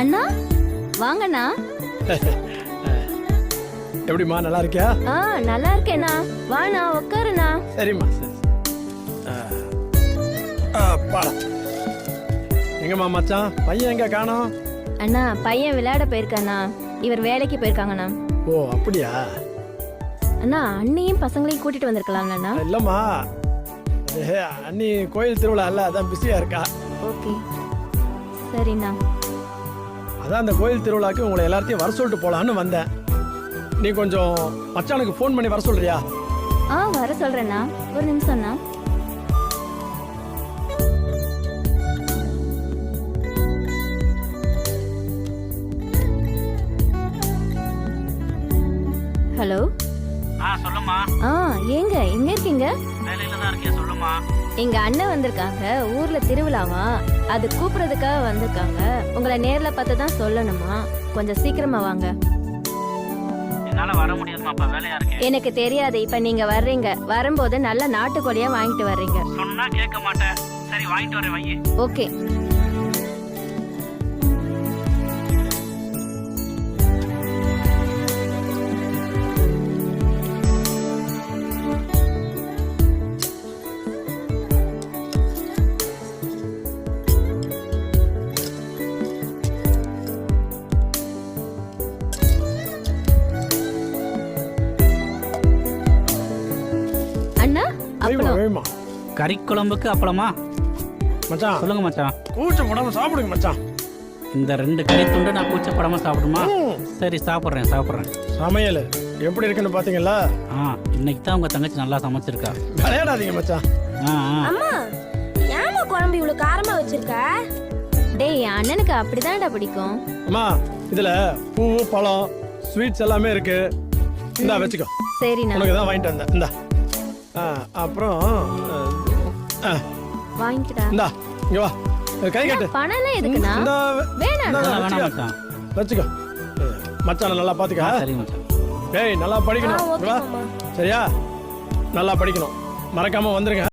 அண்ணா வாங்கண்ணா. எப்படிம்மா நல்லா இருக்கியா? ஆ நல்லா இருக்கேண்ணா. வாண்ணா உட்காருண்ணா சரிம்மா சரி அப்பாடா எங்கம்மா மச்சான்? பையன் எங்க காணோம்? அண்ணா பையன் விளையாட போயிருக்காண்ணா. இவர் வேலைக்கு போயிருக்காங்கண்ணா. ஓ அப்படியா? அண்ணா அண்ணியும் பசங்களையும் கூட்டிட்டு வந்திருக்கலாம்லண்ணா இல்லம்மா. அது அண்ணி கோயில் திருவிழா இல்ல அதான் பிஸியா இருக்கா? ஓகே. சரிண்ணா. அதான் அந்த கோயில் திருவிழாக்கு உங்களை எல்லாத்தையும் வர சொல்லிட்டு போலான்னு வந்தேன். நீ கொஞ்சம் மச்சானுக்கு ஃபோன் பண்ணி வர சொல்றியா? ஆ வர சொல்றேண்ணா. ஒரு நிமிஷம்ண்ணா. ஹலோ? ஆ சொல்லுமா ஆ ஏங்க எங்க வேலையில தான் இருக்கேன் சொல்லுமா. எங்க அண்ணன் வந்திருக்காங்க ஊர்ல திருவிழாவா? அது கூப்பிடுறதுக்காக வந்திருக்காங்க. உங்களை நேர்ல பார்த்து தான் சொல்லணுமா? கொஞ்சம் சீக்கிரமா வாங்க. என்னால வர முடியாதுமா அப்ப வேலையா இருக்கேன் எனக்கு தெரியாது இப்ப நீங்க வர்றீங்க. வரும்போது நல்ல நாட்டுக்கோழியா வாங்கிட்டு வர்றீங்க. சொன்னா கேட்க மாட்டேன். சரி வாங்கிட்டு வரேன் ஓகே. அப்பளம். வேமா கறி குழம்புக்கு அப்பளமா? மச்சான். சொல்லுங்க மச்சான். கூச்சம் போடாம சாப்பிடுங்க மச்சான். இந்த ரெண்டு கறி துண்டு நான் கூச்சப்படாம சாப்பிடுமா. சரி சாப்பிட்றேன் சாப்பிட்றேன். சமையல். எப்படி இருக்குன்னு பாத்தீங்களா? ஆ இன்னைக்கு தான் உங்க தங்கச்சி நல்லா சமைச்சிருக்கா. விளையாடாதீங்க மச்சான். ஆ ஆ. அம்மா ஏமா குழம்பு இவ்வளவு காரமா வச்சிருக்க? டேய் அண்ணனுக்கு அப்படிதான்டா பிடிக்கும். அம்மா இதுல பூ பழம் ஸ்வீட்ஸ் எல்லாமே இருக்கு. இந்தா வச்சுக்கோ. சரிண்ணா உனக்கு தான் வாங்கிட்டு வந்தேன். இந்தா. அப்புறம் இந்தா இங்க வா. கை கட்டு. பணம் எல்லாம் வேணாம். வச்சுக்கோ. மச்சான். நல்லா பாத்துக்க. சரி மச்சான். டேய் நல்லா படிக்கணும். சரியா? நல்லா படிக்கணும். மறக்காம வந்துருங்க.